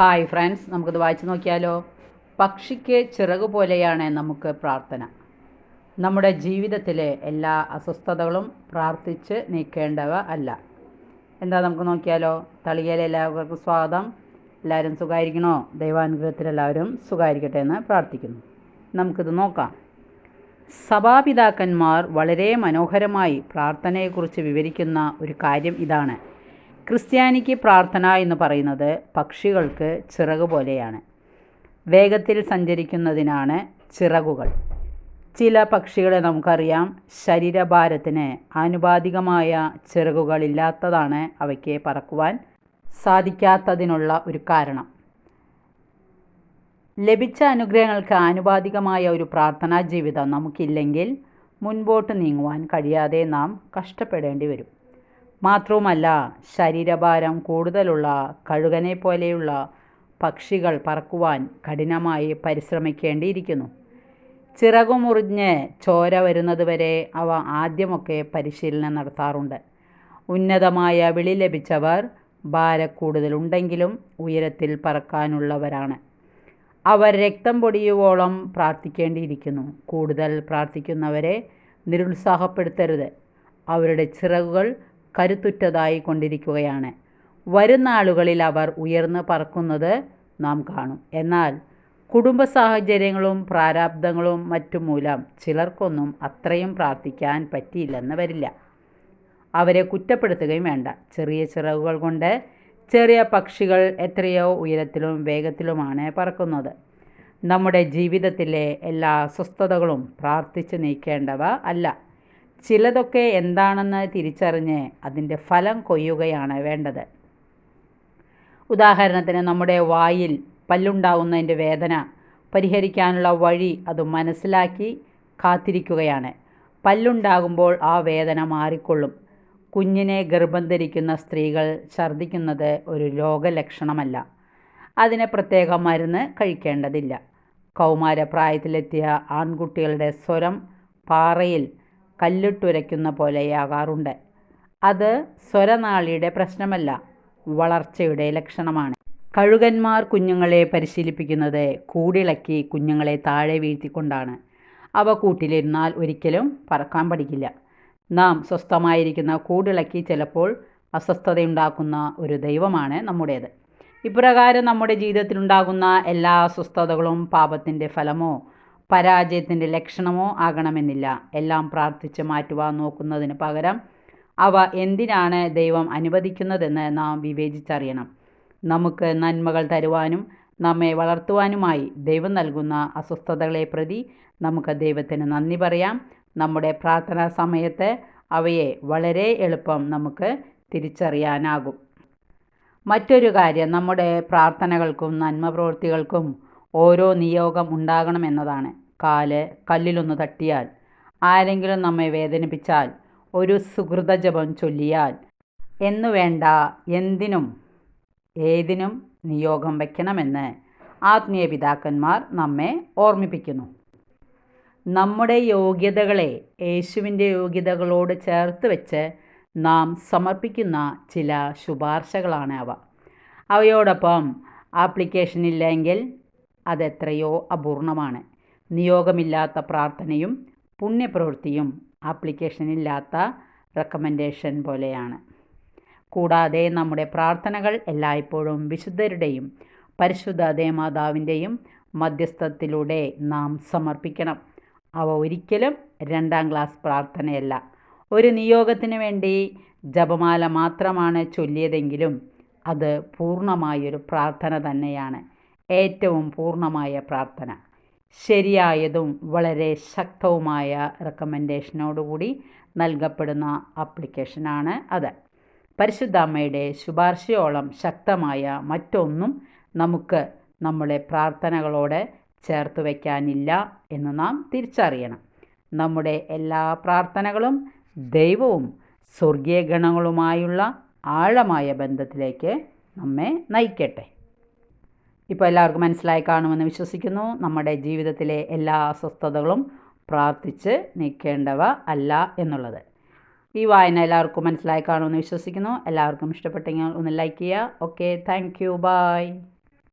Hi friends നമുക്കിത് വായിച്ചു നോക്കിയാലോ? പക്ഷിക്ക് ചിറക് പോലെയാണ് നമുക്ക് പ്രാർത്ഥന. നമ്മുടെ ജീവിതത്തിലെ എല്ലാ അസ്വസ്ഥതകളും പ്രാർത്ഥിച്ച് നീക്കേണ്ടവ അല്ല. എന്താ നമുക്ക് നോക്കിയാലോ? തളികയിലെ എല്ലാവർക്കും സ്വാഗതം. എല്ലാവരും സുഖമായിരിക്കണോ ദൈവാനുഗ്രഹത്തിൽ എല്ലാവരും സുഖമായിരിക്കട്ടെ എന്ന് പ്രാർത്ഥിക്കുന്നു. നമുക്കിത് നോക്കാം. സഭാപിതാക്കന്മാർ വളരെ മനോഹരമായി പ്രാർത്ഥനയെക്കുറിച്ച് വിവരിക്കുന്ന ഒരു കാര്യം ഇതാണ്. ക്രിസ്ത്യാനിക്ക് പ്രാർത്ഥന എന്ന് പറയുന്നത് പക്ഷികൾക്ക് ചിറക് പോലെയാണ്. വേഗത്തിൽ സഞ്ചരിക്കുന്നതിനാണ് ചിറകുകൾ. ചില പക്ഷികളെ നമുക്കറിയാം ശരീരഭാരത്തിന് ആനുപാതികമായ ചിറകുകളില്ലാത്തതാണ് അവയ്ക്ക് പറക്കുവാൻ സാധിക്കാത്തതിനുള്ള ഒരു കാരണം. ലഭിച്ച അനുഗ്രഹങ്ങൾക്ക് ആനുപാതികമായ ഒരു പ്രാർത്ഥനാ ജീവിതം നമുക്കില്ലെങ്കിൽ മുൻപോട്ട് നീങ്ങുവാൻ കഴിയാതെ നാം കഷ്ടപ്പെടേണ്ടി വരും. മാത്രവുമല്ല ശരീരഭാരം കൂടുതലുള്ള കഴുകനെ പോലെയുള്ള പക്ഷികൾ പറക്കുവാൻ കഠിനമായി പരിശ്രമിക്കേണ്ടിയിരിക്കുന്നു. ചിറകുമുറിഞ്ഞ് ചോര വരുന്നതുവരെ അവ ആദ്യമൊക്കെ പരിശീലനം നടത്താറുണ്ട്. ഉന്നതമായ വിളി ലഭിച്ചവർ ഭാരക്കൂടുതലുണ്ടെങ്കിലും ഉയരത്തിൽ പറക്കാനുള്ളവരാണ്. അവർ രക്തം പൊടിയുവോളം പ്രാർത്ഥിക്കേണ്ടിയിരിക്കുന്നു. കൂടുതൽ പ്രാർത്ഥിക്കുന്നവരെ നിരുത്സാഹപ്പെടുത്തരുത്. അവരുടെ ചിറകുകൾ കരുത്തുറ്റതായി കൊണ്ടിരിക്കുകയാണ്. വരും നാളുകളിൽ അവർ ഉയർന്ന് പറക്കുന്നത് നാം കാണും. എന്നാൽ കുടുംബ സാഹചര്യങ്ങളും പ്രാരാബ്ദങ്ങളും മറ്റും മൂലം ചിലർക്കൊന്നും അത്രയും പ്രാർത്ഥിക്കാൻ പറ്റിയില്ലെന്ന് വരില്ല. അവരെ കുറ്റപ്പെടുത്തുകയും വേണ്ട. ചെറിയ ചിറകുകൾ കൊണ്ട് ചെറിയ പക്ഷികൾ എത്രയോ ഉയരത്തിലും വേഗത്തിലുമാണ് പറക്കുന്നത്. നമ്മുടെ ജീവിതത്തിലെ എല്ലാ അസ്വസ്ഥതകളും പ്രാർത്ഥിച്ച് നീക്കേണ്ടവ അല്ല. ചിലതൊക്കെ എന്താണെന്ന് തിരിച്ചറിഞ്ഞ് അതിന്റെ ഫലം കൊയ്യുകയാണ് വേണ്ടത്. ഉദാഹരണത്തിന് നമ്മുടെ വായിൽ പല്ലുണ്ടാവുന്നതിന്റെ വേദന പരിഹരിക്കാനുള്ള വഴി അത് മനസ്സിലാക്കി കാത്തിരിക്കുകയാണ്. പല്ലുണ്ടാകുമ്പോൾ ആ വേദന മാറിക്കൊള്ളും. കുഞ്ഞിനെ ഗർഭം ധരിക്കുന്ന സ്ത്രീകൾ ഛർദ്ദിക്കുന്നത് ഒരു രോഗലക്ഷണമല്ല. അതിനെ പ്രത്യേക മരുന്ന് കഴിക്കേണ്ടതില്ല. കൗമാരപ്രായത്തിലെത്തിയ ആൺകുട്ടികളുടെ സ്വരം പാറയിൽ കല്ലിട്ടുരയ്ക്കുന്ന പോലെയാകാറുണ്ട്. അത് സ്വരനാളിയുടെ പ്രശ്നമല്ല വളർച്ചയുടെ ലക്ഷണമാണ്. കഴുകന്മാർ കുഞ്ഞുങ്ങളെ പരിശീലിപ്പിക്കുന്നത് കൂടിളക്കി കുഞ്ഞുങ്ങളെ താഴെ വീഴ്ത്തിക്കൊണ്ടാണ്. അവ കൂട്ടിലിരുന്നാൽ ഒരിക്കലും പറക്കാൻ പഠിക്കില്ല. നാം സ്വസ്ഥമായിരിക്കുന്ന കൂടിളക്കി ചിലപ്പോൾ അസ്വസ്ഥതയുണ്ടാക്കുന്ന ഒരു ദൈവമാണ് നമ്മുടേത്. ഇപ്രകാരം നമ്മുടെ ജീവിതത്തിലുണ്ടാകുന്ന എല്ലാ അസ്വസ്ഥതകളും പാപത്തിന്റെ ഫലമോ പരാജയത്തിന്റെ ലക്ഷണമോ ആകണമെന്നില്ല. എല്ലാം പ്രാർത്ഥിച്ച് മാറ്റുവാൻ നോക്കുന്നതിന് പകരം അവ എന്തിനാണ് ദൈവം അനുവദിക്കുന്നതെന്ന് നാം വിവേചിച്ചറിയണം. നമുക്ക് നന്മകൾ തരുവാനും നമ്മെ വളർത്തുവാനുമായി ദൈവം നൽകുന്ന അസ്വസ്ഥതകളെ പ്രതി നമുക്ക് ദൈവത്തിന് നന്ദി പറയാം. നമ്മുടെ പ്രാർത്ഥനാ സമയത്ത് അവയെ വളരെ എളുപ്പം നമുക്ക് തിരിച്ചറിയാനാകും. മറ്റൊരു കാര്യം നമ്മുടെ പ്രാർത്ഥനകൾക്കും നന്മ പ്രവൃത്തികൾക്കും ഓരോ നിയോഗം ഉണ്ടാകണമെന്നതാണ് കാൽ കല്ലിലൊന്ന് തട്ടിയാൽ ആരെങ്കിലും നമ്മെ വേദനിപ്പിച്ചാൽ ഒരു സുഹൃതജപം ചൊല്ലിയാൽ എന്നു വേണ്ട എന്തിനും ഏതിനും നിയോഗം വയ്ക്കണമെന്ന് ആത്മീയ പിതാക്കന്മാർ നമ്മെ ഓർമ്മിപ്പിക്കുന്നു. നമ്മുടെ യോഗ്യതകളെ യേശുവിന്റെ യോഗ്യതകളോട് ചേർത്ത് വെച്ച് നാം സമർപ്പിക്കുന്ന ചില ശുപാർശകളാണ് അവ. അവയോടൊപ്പം ആപ്ലിക്കേഷൻ ഇല്ലെങ്കിൽ അതെത്രയോ അപൂർണമാണ്. നിയോഗമില്ലാത്ത പ്രാർത്ഥനയും പുണ്യപ്രവൃത്തിയും ആപ്ലിക്കേഷനില്ലാത്ത റെക്കമെൻഡേഷൻ പോലെയാണ്. കൂടാതെ നമ്മുടെ പ്രാർത്ഥനകൾ എല്ലായ്പ്പോഴും വിശുദ്ധരുടെയും പരിശുദ്ധ ദേമാതാവിന്റെയും മധ്യസ്ഥത്തിലൂടെ നാം സമർപ്പിക്കണം. അവ ഒരിക്കലും രണ്ടാം ക്ലാസ് പ്രാർത്ഥനയല്ല. ഒരു നിയോഗത്തിന് വേണ്ടി ജപമാല മാത്രമാണ് ചൊല്ലിയതെങ്കിലും അത് പൂർണമായൊരു പ്രാർത്ഥന തന്നെയാണ്. ഏറ്റവും പൂർണമായ പ്രാർത്ഥന. ശരിയായതും വളരെ ശക്തവുമായ റെക്കമെൻഡേഷനോടുകൂടി നൽകപ്പെടുന്ന ആപ്ലിക്കേഷനാണ് അത്. പരിശുദ്ധ അമ്മയുടെ ശുപാർശയോളം ശക്തമായ മറ്റൊന്നും നമുക്ക് നമ്മുടെ പ്രാർത്ഥനകളോട് ചേർത്ത് വയ്ക്കാനില്ല എന്ന് നാം തിരിച്ചറിയണം. നമ്മുടെ എല്ലാ പ്രാർത്ഥനകളും ദൈവവും സ്വർഗീയ ഗണങ്ങളുമായുള്ള ആഴമായ ബന്ധത്തിലേക്ക് നമ്മെ നയിക്കട്ടെ. ഇപ്പോൾ എല്ലാവർക്കും മനസ്സിലായി കാണുമെന്ന് വിശ്വസിക്കുന്നു. നമ്മുടെ ജീവിതത്തിലെ എല്ലാ അസ്വസ്ഥതകളും പ്രാർത്ഥിച്ച് നിൽക്കേണ്ടവ അല്ല എന്നുള്ളത്. ഈ വായന എല്ലാവർക്കും മനസ്സിലായി കാണുമെന്ന് വിശ്വസിക്കുന്നു. എല്ലാവർക്കും ഇഷ്ടപ്പെട്ടെങ്കിൽ ഒന്ന് ലൈക്ക് ചെയ്യുക. Okay thank you by